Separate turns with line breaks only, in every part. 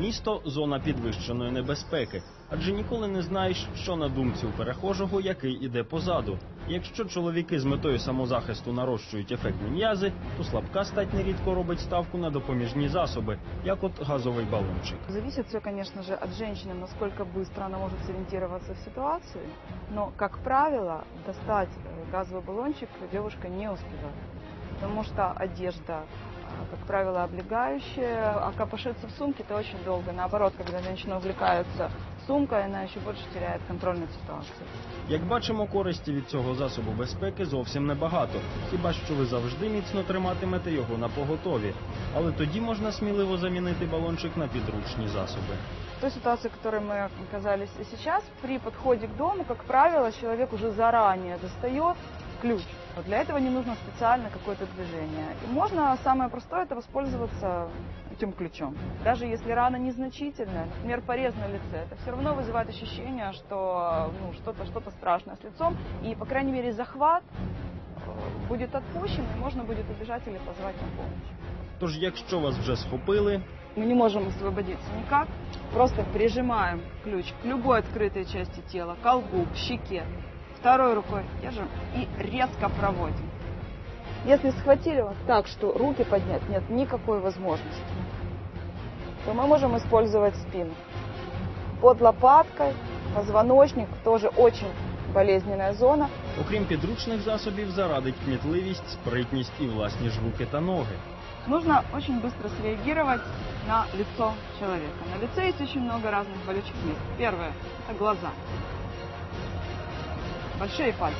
Місто зона підвищеної небезпеки, адже ніколи не знаєш, що на думці у перехожого, який іде позаду. І Якщо чоловіки з метою самозахисту нарощують ефектні м'язи, то слабка стать нерідко робить ставку на допоміжні засоби, як от газовий балончик.
Зависит все, конечно же, от женщины, насколько быстро она может сориентироваться в ситуации. Но, как правило, достать э, газовый баллончик девушка не успевает. Потому что одежда, а, как правило, облегающая, а копошиться в сумке это очень долго. Наоборот, когда женщина увлекается сумкой, она еще больше теряет контроль над ситуацией.
Як бачимо, користі від цього засобу безпеки зовсім небагато, хіба що ви завжди міцно триматимете його на поготові. Але тоді можна сміливо замінити балончик на підручні засоби.
В той ситуации, в которой мы оказались сейчас, при подходе к дому, как правило, человек уже заранее достает ключ. Вот для этого не нужно специально какое-то движение. И можно, самое простое, это воспользоваться этим ключом. Даже если рана незначительная, например, порез на лице, это все равно вызывает ощущение, что ну, что-то что страшное с лицом. И, по крайней мере, захват э, будет отпущен, и можно будет убежать или позвать на помощь.
Тож, якщо вас вже схопили,
Мы не можем освободиться никак. Просто прижимаем ключ к любой открытой части тела, к колбу, к щеке. Второй рукой держим и резко проводим. Если схватили вот так, что руки поднять нет никакой возможности, то мы можем использовать спину. Под лопаткой, позвоночник, тоже очень болезненная зона.
окрім підручних засобів, зарадить кмітливість, спритність і власні ж руки та ноги.
Нужно очень быстро среагировать на лицо человека. На лице есть очень много разных болючих мест. Первое – это глаза. Большие пальцы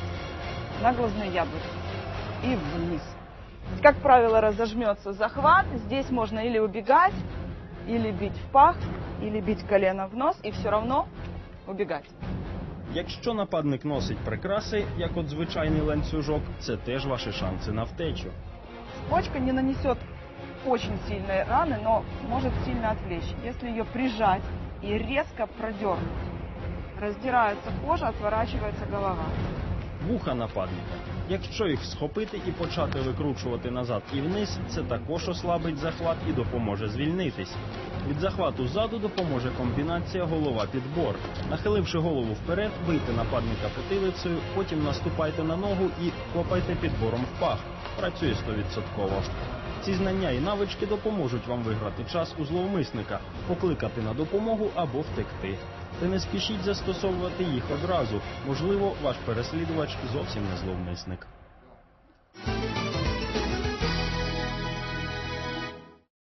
на глазные яблоки и вниз. Как правило, разожмется захват. Здесь можно или убегать, или бить в пах, или бить колено в нос, и все равно убегать.
Якщо нападник носить прикраси, як от звичайний ланцюжок, це теж ваші шанси на втечу.
Цепочка не нанесет очень сильной раны, но может сильно отвлечь. Если ее прижать и резко продернуть, раздирается кожа, отворачивается голова.
Вуха нападника. Якщо їх схопити і почати викручувати назад і вниз, це також ослабить захват і допоможе звільнитись. Від захвату ззаду допоможе комбінація голова-підбор. Нахиливши голову вперед, бийте нападника потилицею, потім наступайте на ногу і копайте підбором в пах. Працює 100%. Ці знання і навички допоможуть вам виграти час у зловмисника, покликати на допомогу або втекти. Та не спішіть застосовувати їх одразу. Можливо, ваш переслідувач зовсім не зловмисник.